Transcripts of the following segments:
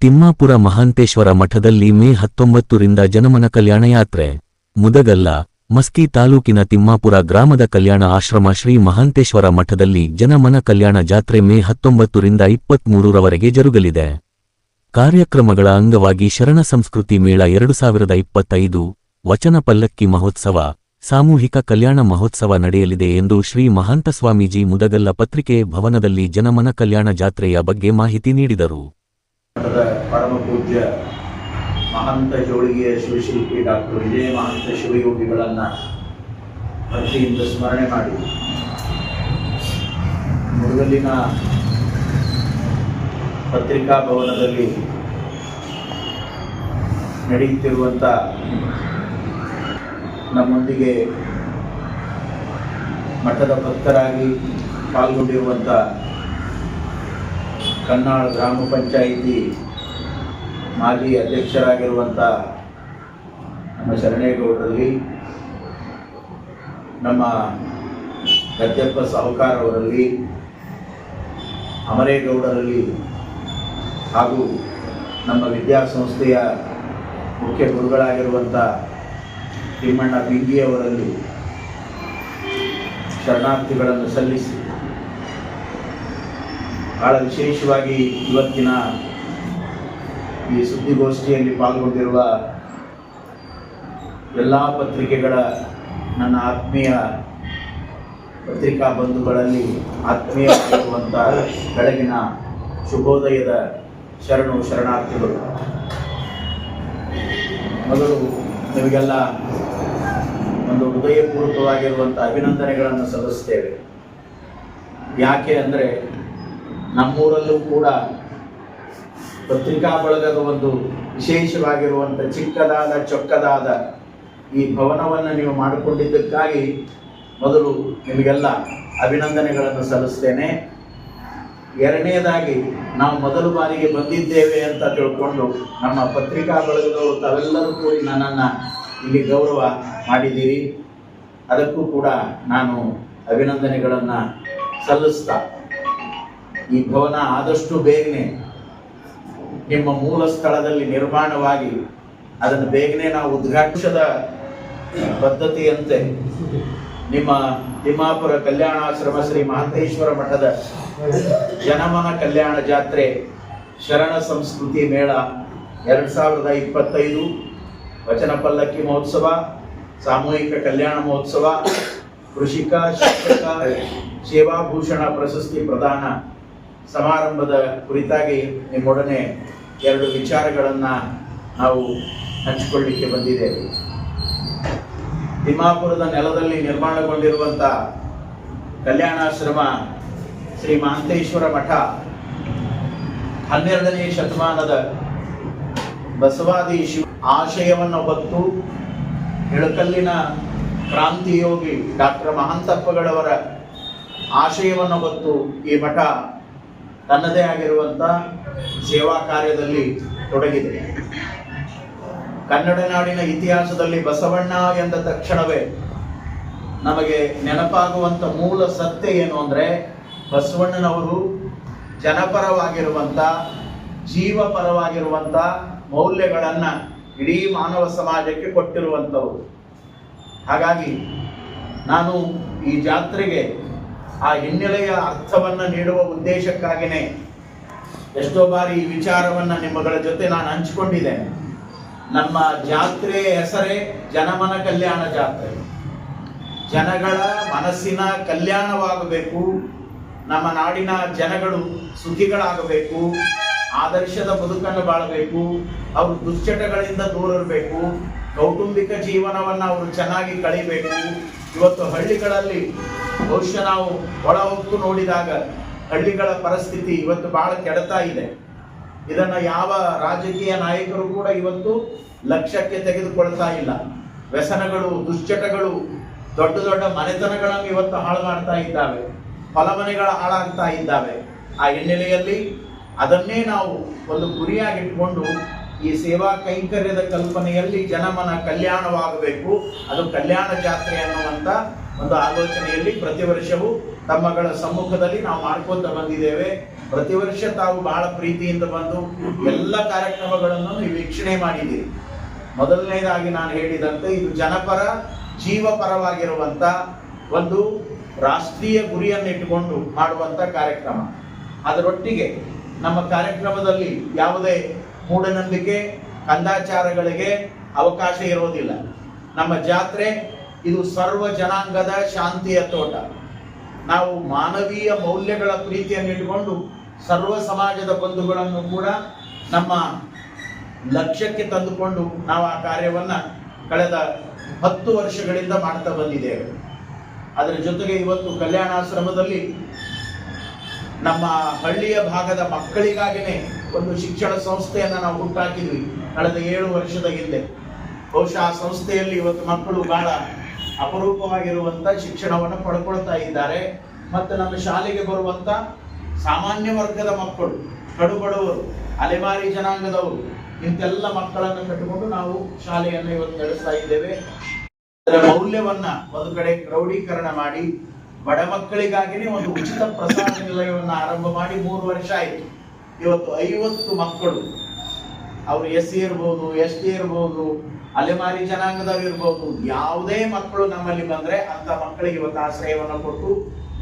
ತಿಮ್ಮಾಪುರ ಮಹಾಂತೇಶ್ವರ ಮಠದಲ್ಲಿ ಮೇ ಹತ್ತೊಂಬತ್ತರಿಂದ ಜನಮನ ಕಲ್ಯಾಣ ಯಾತ್ರೆ ಮುದಗಲ್ಲ, ಮಸ್ಕಿ ತಾಲೂಕಿನ ತಿಮ್ಮಾಪುರ ಗ್ರಾಮದ ಕಲ್ಯಾಣ ಆಶ್ರಮ ಶ್ರೀ ಮಹಾಂತೇಶ್ವರ ಮಠದಲ್ಲಿ ಜನಮನ ಕಲ್ಯಾಣ ಜಾತ್ರೆ ಮೇ ಹತ್ತೊಂಬತ್ತರಿಂದ ಇಪ್ಪತ್ಮೂರರವರೆಗೆ ಜರುಗಲಿದೆ. ಕಾರ್ಯಕ್ರಮಗಳ ಅಂಗವಾಗಿ ಶರಣ ಸಂಸ್ಕೃತಿ ಮೇಳ ಎರಡು ಸಾವಿರದ ಇಪ್ಪತ್ತೈದು, ವಚನ ಪಲ್ಲಕ್ಕಿ ಮಹೋತ್ಸವ, ಸಾಮೂಹಿಕ ಕಲ್ಯಾಣ ಮಹೋತ್ಸವ ನಡೆಯಲಿದೆ ಎಂದು ಶ್ರೀ ಮಹಾಂತ ಸ್ವಾಮೀಜಿ ಮುದಗಲ್ಲ ಪತ್ರಿಕೆ ಭವನದಲ್ಲಿ ಜನಮನ ಕಲ್ಯಾಣ ಜಾತ್ರೆಯ ಬಗ್ಗೆ ಮಾಹಿತಿ ನೀಡಿದರು. ಮಠದ ಪರಮ ಪೂಜ್ಯ ಮಹಂತ ಜೋಳಿಗೆಯ ಶಿವಶಿಲ್ಪಿ ಡಾಕ್ಟರ್ ವಿಜಯ ಮಹಂತ ಶಿವಯೋಗಿಗಳನ್ನ ಭಕ್ತಿಯಿಂದ ಸ್ಮರಣೆ ಮಾಡಿ. ಮುರುಗಲ್ಲಿನ ಪತ್ರಿಕಾ ಭವನದಲ್ಲಿ ನಡೆಯುತ್ತಿರುವಂಥ ನಮ್ಮೊಂದಿಗೆ ಮಠದ ಭಕ್ತರಾಗಿ ಪಾಲ್ಗೊಂಡಿರುವಂಥ ಕನ್ನಾಳ ಗ್ರಾಮ ಪಂಚಾಯಿತಿ ಮಾಜಿ ಅಧ್ಯಕ್ಷರಾಗಿರುವಂಥ ನಮ್ಮ ಶರಣೇಗೌಡರಲ್ಲಿ, ನಮ್ಮ ಗದ್ದೆಪ್ಪ ಸಾಹುಕಾರ್ ಅವರಲ್ಲಿ ಅಮರೇಗೌಡರಲ್ಲಿ ಹಾಗೂ ನಮ್ಮ ವಿದ್ಯಾಸಂಸ್ಥೆಯ ಮುಖ್ಯ ಗುರುಗಳಾಗಿರುವಂಥ ತಿಮ್ಮಣ್ಣ ಬಿಂಗಿಯವರಲ್ಲಿ ಶರಣಾರ್ಥಿಗಳನ್ನು ಸಲ್ಲಿಸಿ ಬಹಳ ವಿಶೇಷವಾಗಿ ಇವತ್ತಿನ ಈ ಸುದ್ದಿಗೋಷ್ಠಿಯಲ್ಲಿ ಪಾಲ್ಗೊಂಡಿರುವ ಎಲ್ಲ ಪತ್ರಿಕೆಗಳ ನನ್ನ ಆತ್ಮೀಯ ಪತ್ರಿಕಾ ಬಂಧುಗಳಲ್ಲಿ ಆತ್ಮೀಯವಾಗಿರುವಂಥ ಬೆಳಗಿನ ಶುಭೋದಯದ ಶರಣು ಶರಣಾರ್ಥಿಗಳು. ಮೊದಲು ನಿಮಗೆಲ್ಲ ಒಂದು ಹೃದಯಪೂರ್ವಕವಾಗಿರುವಂಥ ಅಭಿನಂದನೆಗಳನ್ನು ಸಲ್ಲಿಸ್ತೇವೆ. ಯಾಕೆ ಅಂದರೆ ನಮ್ಮೂರಲ್ಲೂ ಕೂಡ ಪತ್ರಿಕಾ ಬಳಗದ ಒಂದು ವಿಶೇಷವಾಗಿರುವಂಥ ಚಿಕ್ಕದಾದ, ಚೊಕ್ಕದಾದ ಈ ಭವನವನ್ನು ನೀವು ಮಾಡಿಕೊಂಡಿದ್ದಕ್ಕಾಗಿ ಮೊದಲು ನಿಮಗೆಲ್ಲ ಅಭಿನಂದನೆಗಳನ್ನು ಸಲ್ಲಿಸ್ತೇನೆ. ಎರಡನೇದಾಗಿ, ನಾವು ಮೊದಲು ಬಾರಿಗೆ ಬಂದಿದ್ದೇವೆ ಅಂತ ತಿಳ್ಕೊಂಡು ನಮ್ಮ ಪತ್ರಿಕಾ ಬಳಗದವರು ತಾವೆಲ್ಲರೂ ಕೂಡಿ ನನ್ನನ್ನು ಇಲ್ಲಿ ಗೌರವ ಮಾಡಿದ್ದೀರಿ. ಅದಕ್ಕೂ ಕೂಡ ನಾನು ಅಭಿನಂದನೆಗಳನ್ನು ಸಲ್ಲಿಸ್ತಾ ಈ ಭವನ ಆದಷ್ಟು ಬೇಗನೆ ನಿಮ್ಮ ಮೂಲ ಸ್ಥಳದಲ್ಲಿ ನಿರ್ಮಾಣವಾಗಿ ಅದನ್ನು ಬೇಗನೆ ನಾವು ಉದ್ಘಾಟಿಸದ ಪದ್ಧತಿಯಂತೆ ನಿಮ್ಮ ತಿಮ್ಮಾಪುರ ಕಲ್ಯಾಣಾಶ್ರಮ ಶ್ರೀ ಮಹಂತೇಶ್ವರ ಮಠದ ಜನಮನ ಕಲ್ಯಾಣ ಜಾತ್ರೆ ಶರಣ ಸಂಸ್ಕೃತಿ ಮೇಳ ಎರಡು ಸಾವಿರದ ಇಪ್ಪತ್ತೈದು, ವಚನ ಪಲ್ಲಕ್ಕಿ ಮಹೋತ್ಸವ, ಸಾಮೂಹಿಕ ಕಲ್ಯಾಣ ಮಹೋತ್ಸವ, ಕೃಷಿಕ, ಶಿಕ್ಷಕ, ಸೇವಾಭೂಷಣ ಪ್ರಶಸ್ತಿ ಪ್ರದಾನ ಸಮಾರಂಭದ ಕುರಿತಾಗಿ ನಿಮ್ಮೊಡನೆ ಎರಡು ವಿಚಾರಗಳನ್ನು ನಾವು ಹಂಚಿಕೊಳ್ಳಿಕ್ಕೆ ಬಂದಿದ್ದೇವೆ. ತಿಮ್ಮಾಪುರದ ನೆಲದಲ್ಲಿ ನಿರ್ಮಾಣಗೊಂಡಿರುವಂಥ ಕಲ್ಯಾಣಾಶ್ರಮ ಶ್ರೀ ಮಹಾಂತೇಶ್ವರ ಮಠ ಹನ್ನೆರಡನೇ ಶತಮಾನದ ಬಸವಾದಿ ಶಿವ ಆಶಯವನ್ನು ಹೊತ್ತು ಇಳಕಲ್ಲಿನ ಕ್ರಾಂತಿಯೋಗಿ ಡಾಕ್ಟರ್ ಮಹಾಂತಪ್ಪಗಳವರ ಆಶಯವನ್ನು ಹೊತ್ತು ಈ ಮಠ. ತನ್ನದೇ ಆಗಿರುವಂಥ ಸೇವಾ ಕಾರ್ಯದಲ್ಲಿ ತೊಡಗಿದೆ. ಕನ್ನಡ ನಾಡಿನ ಇತಿಹಾಸದಲ್ಲಿ ಬಸವಣ್ಣ ಎಂದ ತಕ್ಷಣವೇ ನಮಗೆ ನೆನಪಾಗುವಂಥ ಮೂಲ ಸತ್ಯ ಏನು ಅಂದರೆ ಬಸವಣ್ಣನವರು ಜನಪರವಾಗಿರುವಂಥ ಜೀವಪರವಾಗಿರುವಂಥ ಮೌಲ್ಯಗಳನ್ನು ಇಡೀ ಮಾನವ ಸಮಾಜಕ್ಕೆ ಕೊಟ್ಟಿರುವಂಥವು ಹಾಗಾಗಿ ನಾನು ಈ ಜಾತ್ರೆಗೆ ಆ ಹಿನ್ನೆಲೆಯ ಅರ್ಥವನ್ನು ನೀಡುವ ಉದ್ದೇಶಕ್ಕಾಗಿಯೇ ಎಷ್ಟೋ ಬಾರಿ ಈ ವಿಚಾರವನ್ನು ನಿಮ್ಮಗಳ ಜೊತೆ ನಾನು ಹಂಚಿಕೊಂಡಿದ್ದೇನೆ ನಮ್ಮ ಜಾತ್ರೆಯ ಹೆಸರೇ ಜನಮನ ಕಲ್ಯಾಣ ಜಾತ್ರೆ. ಜನಗಳ ಮನಸ್ಸಿನ ಕಲ್ಯಾಣವಾಗಬೇಕು, ನಮ್ಮ ನಾಡಿನ ಜನಗಳು ಸುಖಿಗಳಾಗಬೇಕು, ಆದರ್ಶದ ಬದುಕನ್ನು ಬಾಳಬೇಕು, ಅವರು ದುಶ್ಚಟಗಳಿಂದ ದೂರ ಇರಬೇಕು, ಕೌಟುಂಬಿಕ ಜೀವನವನ್ನು ಅವರು ಚೆನ್ನಾಗಿ ಕಳಿಬೇಕು ಇವತ್ತು ಹಳ್ಳಿಗಳಲ್ಲಿ ಬಹುಶಃ ನಾವು ಒಳ ಹೊತ್ತು ನೋಡಿದಾಗ ಹಳ್ಳಿಗಳ ಪರಿಸ್ಥಿತಿ ಇವತ್ತು ಬಹಳ ಕೆಡತಾ ಇದೆ. ಇದನ್ನ ಯಾವ ರಾಜಕೀಯ ನಾಯಕರು ಕೂಡ ಇವತ್ತು ಲಕ್ಷ್ಯಕ್ಕೆ ತೆಗೆದುಕೊಳ್ತಾ ಇಲ್ಲ. ವ್ಯಸನಗಳು, ದುಶ್ಚಟಗಳು, ದೊಡ್ಡ ದೊಡ್ಡ ಮನೆತನಗಳನ್ನು ಇವತ್ತು ಹಾಳು ಮಾಡ್ತಾ ಇದ್ದಾವೆ. ಹೊಲಮನೆಗಳ ಹಾಳಾಗ್ತಾ ಇದ್ದಾವೆ. ಆ ಹಿನ್ನೆಲೆಯಲ್ಲಿ ಅದನ್ನೇ ನಾವು ಒಂದು ಗುರಿಯಾಗಿಟ್ಕೊಂಡು ಈ ಸೇವಾ ಕೈಂಕರ್ಯದ ಕಲ್ಪನೆಯಲ್ಲಿ ಜನಮನ ಕಲ್ಯಾಣವಾಗಬೇಕು. ಅದು ಕಲ್ಯಾಣ ಜಾತ್ರೆ ಅನ್ನುವಂಥ ಒಂದು ಆಲೋಚನೆಯಲ್ಲಿ ಪ್ರತಿ ವರ್ಷವೂ ತಮ್ಮಗಳ ಸಮ್ಮುಖದಲ್ಲಿ ನಾವು ಮಾಡ್ಕೊತ ಬಂದಿದ್ದೇವೆ. ಪ್ರತಿ ವರ್ಷ ತಾವು ಬಹಳ ಪ್ರೀತಿಯಿಂದ ಬಂದು ಎಲ್ಲ ಕಾರ್ಯಕ್ರಮಗಳನ್ನು ವೀಕ್ಷಣೆ ಮಾಡಿದ್ದೀರಿ. ಮೊದಲನೇದಾಗಿ ನಾನು ಹೇಳಿದಂತೆ ಇದು ಜನಪರ, ಜೀವಪರವಾಗಿರುವಂತ ಒಂದು ರಾಷ್ಟ್ರೀಯ ಗುರಿಯನ್ನು ಇಟ್ಟುಕೊಂಡು ಮಾಡುವಂತ ಕಾರ್ಯಕ್ರಮ. ಅದರೊಟ್ಟಿಗೆ ನಮ್ಮ ಕಾರ್ಯಕ್ರಮದಲ್ಲಿ ಯಾವುದೇ ಮೂಢನಂಬಿಕೆ, ಕಂದಾಚಾರಗಳಿಗೆ ಅವಕಾಶ ಇರೋದಿಲ್ಲ. ನಮ್ಮ ಜಾತ್ರೆ, ಇದು ಸರ್ವ ಜನಾಂಗದ ಶಾಂತಿಯ ತೋಟ. ನಾವು ಮಾನವೀಯ ಮೌಲ್ಯಗಳ ಪ್ರೀತಿಯನ್ನು ಇಟ್ಟುಕೊಂಡು ಸರ್ವ ಸಮಾಜದ ಬಂಧುಗಳನ್ನು ಕೂಡ ನಮ್ಮ ಲಕ್ಷ್ಯಕ್ಕೆ ತಂದುಕೊಂಡು ನಾವು ಆ ಕಾರ್ಯವನ್ನು ಕಳೆದ ಹತ್ತು ವರ್ಷಗಳಿಂದ ಮಾಡ್ತಾ ಬಂದಿದ್ದೇವೆ. ಅದರ ಜೊತೆಗೆ ಇವತ್ತು ಕಲ್ಯಾಣಾಶ್ರಮದಲ್ಲಿ ನಮ್ಮ ಹಳ್ಳಿಯ ಭಾಗದ ಮಕ್ಕಳಿಗಾಗಿನೇ ಒಂದು ಶಿಕ್ಷಣ ಸಂಸ್ಥೆಯನ್ನು ನಾವು ಹುಟ್ಟಾಕಿದ್ವಿ ಕಳೆದ ಏಳು ವರ್ಷದ ಹಿಂದೆ. ಬಹುಶಃ ಆ ಸಂಸ್ಥೆಯಲ್ಲಿ ಇವತ್ತು ಮಕ್ಕಳು ಬಹಳ ಅಪರೂಪವಾಗಿರುವಂತ ಶಿಕ್ಷಣವನ್ನು ಪಡ್ಕೊಳ್ತಾ ಇದ್ದಾರೆ. ಮತ್ತು ನಮ್ಮ ಶಾಲೆಗೆ ಬರುವಂತ ಸಾಮಾನ್ಯ ವರ್ಗದ ಮಕ್ಕಳು, ಕಡುಬಡವರು, ಅಲೆಮಾರಿ ಜನಾಂಗದವರು, ಇಂತೆಲ್ಲ ಮಕ್ಕಳನ್ನು ಕಟ್ಟಿಕೊಂಡು ನಾವು ಶಾಲೆಯನ್ನು ಇವತ್ತು ನಡೆಸ್ತಾ ಇದ್ದೇವೆ. ಅದರ ಮೌಲ್ಯವನ್ನ ಒಂದು ಕಡೆ ಕ್ರೌಢೀಕರಣ ಮಾಡಿ, ಬಡ ಮಕ್ಕಳಿಗಾಗಿನೇ ಒಂದು ಉಚಿತ ಪ್ರಸಾದ ನಿಲಯವನ್ನು ಆರಂಭ ಮಾಡಿ ಮೂರು ವರ್ಷ ಆಯಿತು. ಇವತ್ತು ಐವತ್ತು ಮಕ್ಕಳು. ಅವರು ಎಸ್ ಸಿ ಇರ್ಬೋದು ಎಸ್ ಟಿ ಇರ್ಬೋದು, ಅಲೆಮಾರಿ ಜನಾಂಗದವ್ರು ಇರ್ಬೋದು, ಯಾವುದೇ ಮಕ್ಕಳು ನಮ್ಮಲ್ಲಿ ಬಂದ್ರೆ ಅಂತ ಮಕ್ಕಳಿಗೆ ಇವತ್ತು ಆಶ್ರಯವನ್ನು ಕೊಟ್ಟು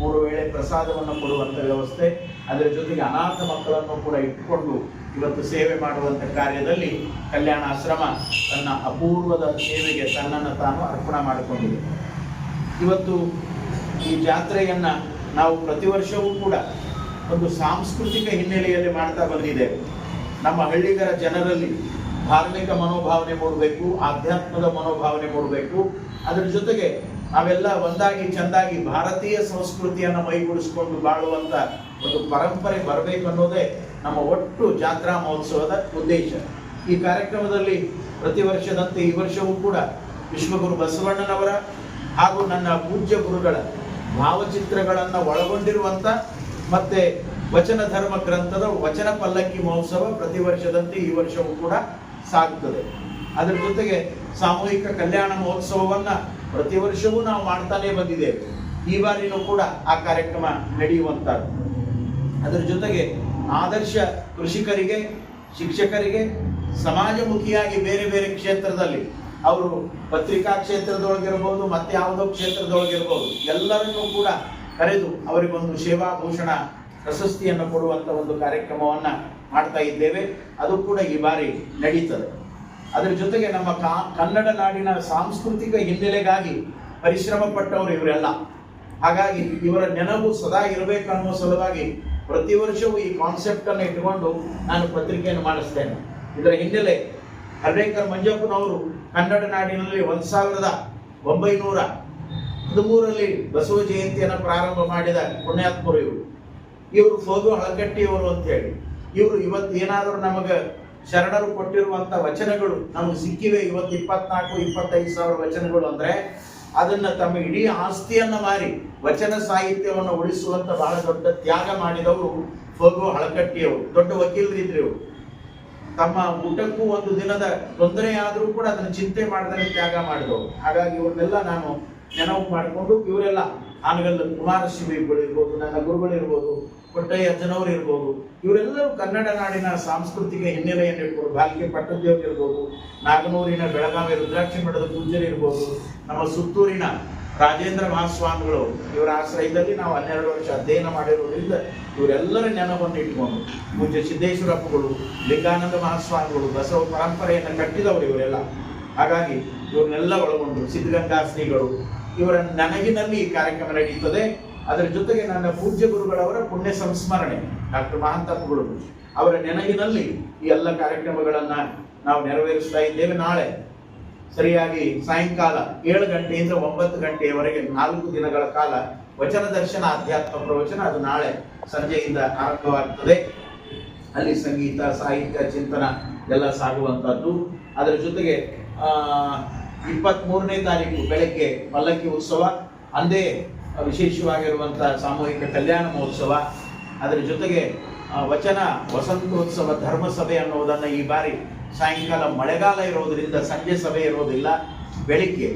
ಮೂರು ವೇಳೆ ಪ್ರಸಾದವನ್ನು ಕೊಡುವಂತ ವ್ಯವಸ್ಥೆ, ಅದರ ಜೊತೆಗೆ ಅನಾಥ ಮಕ್ಕಳನ್ನು ಕೂಡ ಇಟ್ಟುಕೊಂಡು ಇವತ್ತು ಸೇವೆ ಮಾಡುವಂತ ಕಾರ್ಯದಲ್ಲಿ ಕಲ್ಯಾಣ ಆಶ್ರಮ ತನ್ನ ಅಪೂರ್ವದ ಸೇವೆಗೆ ತನ್ನನ್ನು ತಾನು ಅರ್ಪಣೆ ಮಾಡಿಕೊಂಡಿದೆ. ಇವತ್ತು ಈ ಜಾತ್ರೆಯನ್ನು ನಾವು ಪ್ರತಿ ವರ್ಷವೂ ಕೂಡ ಒಂದು ಸಾಂಸ್ಕೃತಿಕ ಹಿನ್ನೆಲೆಯಲ್ಲಿ ಮಾಡ್ತಾ ಬಂದಿದೆ. ನಮ್ಮ ಹಳ್ಳಿಗರ ಜನರಲ್ಲಿ ಧಾರ್ಮಿಕ ಮನೋಭಾವನೆ ಮೂಡಬೇಕು, ಆಧ್ಯಾತ್ಮದ ಮನೋಭಾವನೆ ಮೂಡಬೇಕು. ಅದರ ಜೊತೆಗೆ ನಾವೆಲ್ಲ ಒಂದಾಗಿ ಚೆಂದಾಗಿ ಭಾರತೀಯ ಸಂಸ್ಕೃತಿಯನ್ನು ಮೈಗೂಡಿಸಿಕೊಂಡು ಬಾಳುವಂತ ಒಂದು ಪರಂಪರೆ ಬರಬೇಕು ಅನ್ನೋದೇ ನಮ್ಮ ಒಟ್ಟು ಜಾತ್ರಾ ಮಹೋತ್ಸವದ ಉದ್ದೇಶ. ಈ ಕಾರ್ಯಕ್ರಮದಲ್ಲಿ ಪ್ರತಿ ವರ್ಷದಂತೆ ಈ ವರ್ಷವೂ ಕೂಡ ವಿಶ್ವಗುರು ಬಸವಣ್ಣನವರ ಹಾಗೂ ನನ್ನ ಪೂಜ್ಯ ಗುರುಗಳ ಭಾವಚಿತ್ರಗಳನ್ನು ಒಳಗೊಂಡಿರುವಂತ ಮತ್ತೆ ವಚನ ಧರ್ಮ ಗ್ರಂಥದ ವಚನ ಪಲ್ಲಕ್ಕಿ ಮಹೋತ್ಸವ ಪ್ರತಿ ವರ್ಷದಂತೆ ಈ ವರ್ಷವೂ ಕೂಡ ಸಾಗುತ್ತದೆ. ಅದರ ಜೊತೆಗೆ ಸಾಮೂಹಿಕ ಕಲ್ಯಾಣ ಮಹೋತ್ಸವವನ್ನ ಪ್ರತಿ ವರ್ಷವೂ ನಾವು ಮಾಡ್ತಾನೆ ಬಂದಿದ್ದೇವೆ. ಈ ಬಾರಿನೂ ಕೂಡ ಆ ಕಾರ್ಯಕ್ರಮ ನಡೆಯುವಂತದ್ದು ಅದರ ಜೊತೆಗೆ ಆದರ್ಶ ಕೃಷಿಕರಿಗೆ, ಶಿಕ್ಷಕರಿಗೆ, ಸಮಾಜಮುಖಿಯಾಗಿ ಬೇರೆ ಬೇರೆ ಕ್ಷೇತ್ರದಲ್ಲಿ ಅವರು ಪತ್ರಿಕಾ ಕ್ಷೇತ್ರದೊಳಗಿರ್ಬೋದು, ಮತ್ತೆ ಯಾವುದೋ ಕ್ಷೇತ್ರದೊಳಗಿರಬಹುದು ಎಲ್ಲರನ್ನೂ ಕೂಡ ಕರೆದು ಅವರಿಗೊಂದು ಸೇವಾ ಭೂಷಣ ಪ್ರಶಸ್ತಿಯನ್ನು ಕೊಡುವಂತ ಒಂದು ಕಾರ್ಯಕ್ರಮವನ್ನ ಮಾಡ್ತಾ ಇದ್ದೇವೆ. ಅದು ಕೂಡ ಈ ಬಾರಿ ನಡೀತದೆ. ಅದರ ಜೊತೆಗೆ ನಮ್ಮ ಕಾ- ಕನ್ನಡ ನಾಡಿನ ಸಾಂಸ್ಕೃತಿಕ ಹಿನ್ನೆಲೆಗಾಗಿ ಪರಿಶ್ರಮ ಪಟ್ಟವರು ಇವರೆಲ್ಲ. ಹಾಗಾಗಿ ಇವರ ನೆನಪು ಸದಾ ಇರಬೇಕು ಅನ್ನೋ ಸಲುವಾಗಿ ಪ್ರತಿ ವರ್ಷವೂ ಈ ಕಾನ್ಸೆಪ್ಟ್ ಅನ್ನು ಇಟ್ಟುಕೊಂಡು ನಾನು ಪತ್ರಿಕೆಯನ್ನು ಮಾಡಿಸ್ತೇನೆ. ಇದರ ಹಿನ್ನೆಲೆ ಹರ್ರೇಕರ್ ಮಂಜಪ್ಪನವರು ಕನ್ನಡ ನಾಡಿನಲ್ಲಿ ಒಂದು ಸಾವಿರದ ಒಂಬೈನೂರ ಹದಿಮೂರರಲ್ಲಿ ಬಸವ ಜಯಂತಿಯನ್ನು ಪ್ರಾರಂಭ ಮಾಡಿದ ಪುಣ್ಯಾತ್ಮರು ಇವರು. ಇವರು ಸೋದು ಹಳಕಟ್ಟಿಯವರು ಅಂತ ಹೇಳಿ ಇವರು ಇವತ್ತು ಏನಾದರೂ ನಮಗೆ ಶರಣರು ಕೊಟ್ಟಿರುವಂಥ ವಚನಗಳು ನಮಗೆ ಸಿಕ್ಕಿವೆ. ಇವತ್ತು ಇಪ್ಪತ್ನಾಲ್ಕು, ಇಪ್ಪತ್ತೈದು ಸಾವಿರ ವಚನಗಳು ಅಂದ್ರೆ ಅದನ್ನ ತಮ್ಮ ಇಡೀ ಆಸ್ತಿಯನ್ನು ಮಾರಿ ವಚನ ಸಾಹಿತ್ಯವನ್ನು ಉಳಿಸುವಂತ ಬಹಳ ದೊಡ್ಡ ತ್ಯಾಗ ಮಾಡಿದವರು ಫೋಗು ಹಳಕಟ್ಟಿಯವರು ದೊಡ್ಡ ವಕೀಲರಿದ್ರು ಇವರು. ತಮ್ಮ ಊಟಕ್ಕೂ ಒಂದು ದಿನದ ತೊಂದರೆ ಆದರೂ ಕೂಡ ಅದನ್ನು ಚಿಂತೆ ಮಾಡದಂಗೆ ತ್ಯಾಗ ಮಾಡಿದವರು. ಹಾಗಾಗಿ ಇವ್ರನ್ನೆಲ್ಲ ನಾನು ನೆನಪು ಮಾಡಿಕೊಂಡು ಇವರೆಲ್ಲ ಆನಗಲ್ ಕುಮಾರಶಿವಿಗಳು ಇರ್ಬೋದು, ನನ್ನ ಗುರುಗಳಿರ್ಬೋದು ಕೊಟ್ಟಯ್ಯ ಜನವರು ಇರ್ಬೋದು, ಇವರೆಲ್ಲರೂ ಕನ್ನಡ ನಾಡಿನ ಸಾಂಸ್ಕೃತಿಕ ಹಿನ್ನೆಲೆಯನ್ನು ಇಟ್ಕೊಂಡು ಬಾಲ್ಕೆ ಪಟ್ಟದೇವ್ ಇರ್ಬೋದು, ನಾಗನೂರಿನ ಬೆಳಗಾವಿ ರುದ್ರಾಕ್ಷಿ ಮಠದ ಪೂಜ್ಯರು ಇರ್ಬೋದು, ನಮ್ಮ ಸುತ್ತೂರಿನ ರಾಜೇಂದ್ರ ಮಹಾಸ್ವಾಮಿಗಳು ಇವರ ಆಶ್ರಯದಲ್ಲಿ ನಾವು ಹನ್ನೆರಡು ವರ್ಷ ಅಧ್ಯಯನ ಮಾಡಿರೋದ್ರಿಂದ ಇವರೆಲ್ಲರ ನೆನಪನ್ನು ಇಟ್ಕೊಂಡು ಪೂಜ್ಯ ಸಿದ್ದೇಶ್ವರಪ್ಪಗಳು, ಲಿಂಗಾನಂದ ಮಹಾಸ್ವಾಮಿಗಳು, ಬಸವ ಪರಂಪರೆಯನ್ನು ಕಟ್ಟಿದವರು ಇವರೆಲ್ಲ. ಹಾಗಾಗಿ ಇವ್ರನ್ನೆಲ್ಲ ಒಳಗೊಂಡು ಸಿದ್ಧಗಂಗಾ ಶ್ರೀಗಳು ಇವರ ನನಗಿನಲ್ಲಿ ಈ ಕಾರ್ಯಕ್ರಮ ನಡೆಯುತ್ತದೆ. ಅದರ ಜೊತೆಗೆ ನನ್ನ ಪೂಜ್ಯ ಗುರುಗಳವರ ಪುಣ್ಯ ಸಂಸ್ಮರಣೆ ಡಾಕ್ಟರ್ ಮಹಾಂತಪ್ಪಗಳು ಅವರ ನೆನಗಿನಲ್ಲಿ ಈ ಎಲ್ಲ ಕಾರ್ಯಕ್ರಮಗಳನ್ನ ನಾವು ನೆರವೇರಿಸ್ತಾ ಇದ್ದೇವೆ. ನಾಳೆ ಸರಿಯಾಗಿ ಸಾಯಂಕಾಲ ಏಳು ಗಂಟೆಯಿಂದ ಒಂಬತ್ತು ಗಂಟೆಯವರೆಗೆ ನಾಲ್ಕು ದಿನಗಳ ಕಾಲ ವಚನ ದರ್ಶನ ಅಧ್ಯಾತ್ಮ ಪ್ರವಚನ ಅದು ನಾಳೆ ಸಂಜೆಯಿಂದ ಆರಂಭವಾಗ್ತದೆ. ಅಲ್ಲಿ ಸಂಗೀತ, ಸಾಹಿತ್ಯ, ಚಿಂತನ ಎಲ್ಲ ಸಾಗುವಂತದ್ದು ಅದರ ಜೊತೆಗೆ ಇಪ್ಪತ್ತ್ ಮೂರನೇ ತಾರೀಕು ಬೆಳಗ್ಗೆ ಪಲ್ಲಕ್ಕಿ ಉತ್ಸವ, ಅಂದೇ ವಿಶೇಷವಾಗಿರುವಂತಹ ಸಾಮೂಹಿಕ ಕಲ್ಯಾಣ ಮಹೋತ್ಸವ. ಅದರ ಜೊತೆಗೆ ವಚನ ವಸಂತೋತ್ಸವ ಧರ್ಮ ಸಭೆ ಅನ್ನುವುದನ್ನು ಈ ಬಾರಿ ಸಾಯಂಕಾಲ ಮಳೆಗಾಲ ಇರೋದ್ರಿಂದ ಸಂಜೆ ಸಭೆ ಇರೋದಿಲ್ಲ. ಬೆಳಿಗ್ಗೆ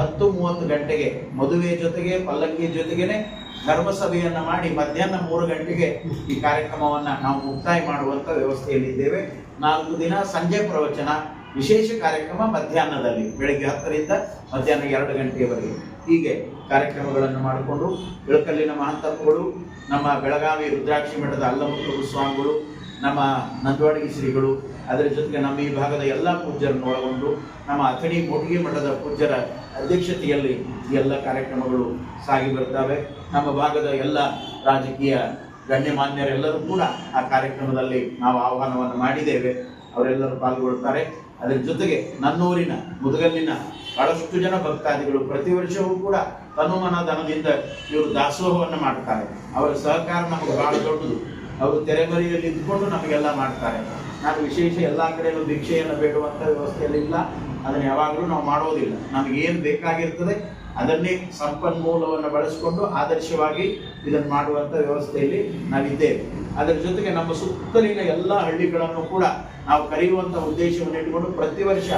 ಹತ್ತು ಮೂವತ್ತು ಗಂಟೆಗೆ ಮದುವೆ ಜೊತೆಗೆ, ಪಲ್ಲಕ್ಕಿ ಜೊತೆಗೇನೆ ಧರ್ಮಸಭೆಯನ್ನ ಮಾಡಿ ಮಧ್ಯಾಹ್ನ ಮೂರು ಗಂಟೆಗೆ ಈ ಕಾರ್ಯಕ್ರಮವನ್ನ ನಾವು ಮುಕ್ತಾಯ ಮಾಡುವಂತ ವ್ಯವಸ್ಥೆಯಲ್ಲಿದ್ದೇವೆ. ನಾಲ್ಕು ದಿನ ಸಂಜೆ ಪ್ರವಚನ. ವಿಶೇಷ ಕಾರ್ಯಕ್ರಮ ಮಧ್ಯಾಹ್ನದಲ್ಲಿ, ಬೆಳಗ್ಗೆ ಹತ್ತರಿಂದ ಮಧ್ಯಾಹ್ನ ಎರಡು ಗಂಟೆಯವರೆಗೆ ಹೀಗೆ ಕಾರ್ಯಕ್ರಮಗಳನ್ನು ಮಾಡಿಕೊಂಡು ಇಳಕಲ್ಲಿನ ಮಹಾಂತಪ್ಪಗಳು, ನಮ್ಮ ಬೆಳಗಾವಿ ರುದ್ರಾಕ್ಷಿ ಮಠದ ಅಲ್ಲಮುತ್ತು ಸ್ವಾಮಿಗಳು, ನಮ್ಮ ನಂದವಾಡಗಿ ಶ್ರೀಗಳು, ಅದರ ಜೊತೆಗೆ ನಮ್ಮ ಈ ಭಾಗದ ಎಲ್ಲ ಪೂಜ್ಯರನ್ನು ಒಳಗೊಂಡು ನಮ್ಮ ಅಥಣಿ ಮೋಟಿಗೆ ಮಠದ ಪೂಜ್ಯರ ಅಧ್ಯಕ್ಷತೆಯಲ್ಲಿ ಈ ಎಲ್ಲ ಕಾರ್ಯಕ್ರಮಗಳು ಸಾಗಿ ಬರ್ತವೆ ನಮ್ಮ ಭಾಗದ ಎಲ್ಲ ರಾಜಕೀಯ ಗಣ್ಯಮಾನ್ಯರೆಲ್ಲರೂ ಕೂಡ ಆ ಕಾರ್ಯಕ್ರಮದಲ್ಲಿ ನಾವು ಆಹ್ವಾನವನ್ನು ಮಾಡಿದ್ದೇವೆ. ಅವರೆಲ್ಲರೂ ಪಾಲ್ಗೊಳ್ತಾರೆ ಅದರ ಜೊತೆಗೆ ನನ್ನೂರಿನ, ಮುದಗಲ್ಲಿನ ಬಹಳಷ್ಟು ಜನ ಭಕ್ತಾದಿಗಳು ಪ್ರತಿ ವರ್ಷವೂ ಕೂಡ ತನುಮನ ಧನದಿಂದ ಇವರು ದಾಸೋಹವನ್ನು ಮಾಡ್ತಾರೆ ಅವರ ಸಹಕಾರ ನಮಗೆ ಬಹಳ ದೊಡ್ಡದು. ಅವರು ತೆರೆಮರೆಯಲ್ಲಿ ಇದ್ಕೊಂಡು ನಮಗೆಲ್ಲ ಮಾಡ್ತಾರೆ. ನಾನು ವಿಶೇಷ ಎಲ್ಲ ಕಡೆಯಲ್ಲೂ ಭಿಕ್ಷೆಯನ್ನು ಬೇಡುವಂಥ ವ್ಯವಸ್ಥೆಯಲ್ಲಿ ಇಲ್ಲ. ಅದನ್ನು ಯಾವಾಗಲೂ ನಾವು ಮಾಡೋದಿಲ್ಲ. ನಮಗೇನು ಬೇಕಾಗಿರ್ತದೆ ಅದನ್ನೇ ಸಂಪನ್ಮೂಲವನ್ನು ಬಳಸಿಕೊಂಡು ಆದರ್ಶವಾಗಿ ಇದನ್ನು ಮಾಡುವಂಥ ವ್ಯವಸ್ಥೆಯಲ್ಲಿ ನಾವಿದ್ದೇವೆ. ಅದರ ಜೊತೆಗೆ ನಮ್ಮ ಸುತ್ತಲಿನ ಎಲ್ಲ ಹಳ್ಳಿಗಳನ್ನು ಕೂಡ ನಾವು ಕರೆಯುವಂಥ ಉದ್ದೇಶವನ್ನು ಇಟ್ಟುಕೊಂಡು ಪ್ರತಿ ವರ್ಷ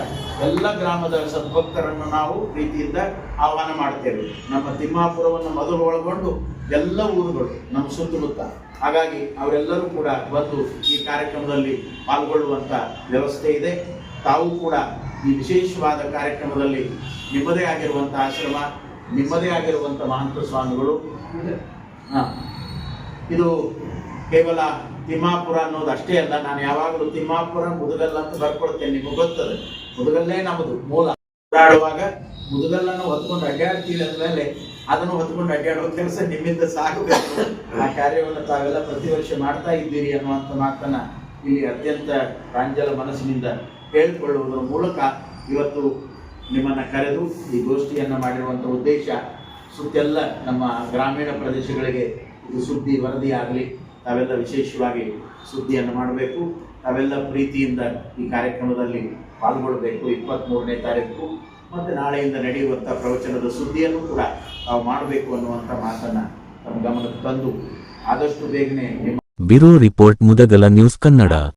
ಎಲ್ಲ ಗ್ರಾಮದ ಸದ್ಭಕ್ತರನ್ನು ನಾವು ಪ್ರೀತಿಯಿಂದ ಆಹ್ವಾನ ಮಾಡ್ತೇವೆ. ನಮ್ಮ ತಿಮ್ಮಾಪುರವನ್ನು ಮೊದಲು ಒಳಗೊಂಡು ಎಲ್ಲ ಊರುಗಳು ನಮ್ಮ ಸುತ್ತಮುತ್ತ. ಹಾಗಾಗಿ ಅವರೆಲ್ಲರೂ ಕೂಡ ಬಂದು ಈ ಕಾರ್ಯಕ್ರಮದಲ್ಲಿ ಪಾಲ್ಗೊಳ್ಳುವಂಥ ವ್ಯವಸ್ಥೆ ಇದೆ. ತಾವು ಕೂಡ ಈ ವಿಶೇಷವಾದ ಕಾರ್ಯಕ್ರಮದಲ್ಲಿ ನಿಮ್ಮದೇ ಆಗಿರುವಂಥ ಆಶ್ರಮ, ನಿಮ್ಮದೇ ಆಗಿರುವಂಥ ಮಹಂತ ಸ್ವಾಮಿಗಳು. ಇದು ಕೇವಲ ತಿಮ್ಮಾಪುರ ಅನ್ನೋದು ಅಷ್ಟೇ ಅಲ್ಲ, ನಾನು ಯಾವಾಗಲೂ ತಿಮ್ಮಾಪುರ ಮುದುಗಲ್ಲ ಅಂತ ಬರ್ಕೊಳ್ತೇನೆ ನಿಮಗೆ ಗೊತ್ತದೆ. ಮುದುಗಲ್ಲೇ ನಮ್ಮದು ಮೂಲ. ಓಡಾಡುವಾಗ ಮುದುಗಲ್ಲನ್ನು ಹೊತ್ಕೊಂಡು ಅಡ್ಡಾಡ್ತೀವಿ ಅಂದಮೇಲೆ ಅದನ್ನು ಹೊತ್ಕೊಂಡು ಅಡ್ಡಾಡುವ ಕೆಲಸ ನಿಮ್ಮಿಂದ ಸಾಕಬೇಕು ಆ ಕಾರ್ಯವನ್ನು ತಾವೆಲ್ಲ ಪ್ರತಿ ವರ್ಷ ಮಾಡ್ತಾ ಇದ್ದೀರಿ ಅನ್ನುವಂಥ ಮಾತನ್ನ ಇಲ್ಲಿ ಅತ್ಯಂತ ಪ್ರಾಂಜಲ ಮನಸ್ಸಿನಿಂದ ಹೇಳಿಕೊಳ್ಳುವುದರ ಮೂಲಕ ಇವತ್ತು ನಿಮ್ಮನ್ನು ಕರೆದು ಈ ಗೋಷ್ಠಿಯನ್ನು ಮಾಡಿರುವಂಥ ಉದ್ದೇಶ, ಸುತ್ತೆಲ್ಲ ನಮ್ಮ ಗ್ರಾಮೀಣ ಪ್ರದೇಶಗಳಿಗೆ ಇದು ಸುದ್ದಿ ವರದಿ ಆಗಲಿ ತಾವೆಲ್ಲ ವಿಶೇಷವಾಗಿ ಸುದ್ದಿಯನ್ನು ಮಾಡಬೇಕು. ತಾವೆಲ್ಲ ಪ್ರೀತಿಯಿಂದ ಈ ಕಾರ್ಯಕ್ರಮದಲ್ಲಿ ಪಾಲ್ಗೊಳ್ಳಬೇಕು ಇಪ್ಪತ್ತ್ಮೂರನೇ ತಾರೀಕು. ಮತ್ತು ನಾಳೆಯಿಂದ ನಡೆಯುವಂಥ ಪ್ರವಚನದ ಸುದ್ದಿಯನ್ನು ಕೂಡ ತಾವು ಮಾಡಬೇಕು ಅನ್ನುವಂಥ ಮಾತನ್ನು ತಮ್ಮ ಗಮನಕ್ಕೆ ತಂದು ಆದಷ್ಟು ಬೇಗನೆ bureau report Mudgal news Kannada.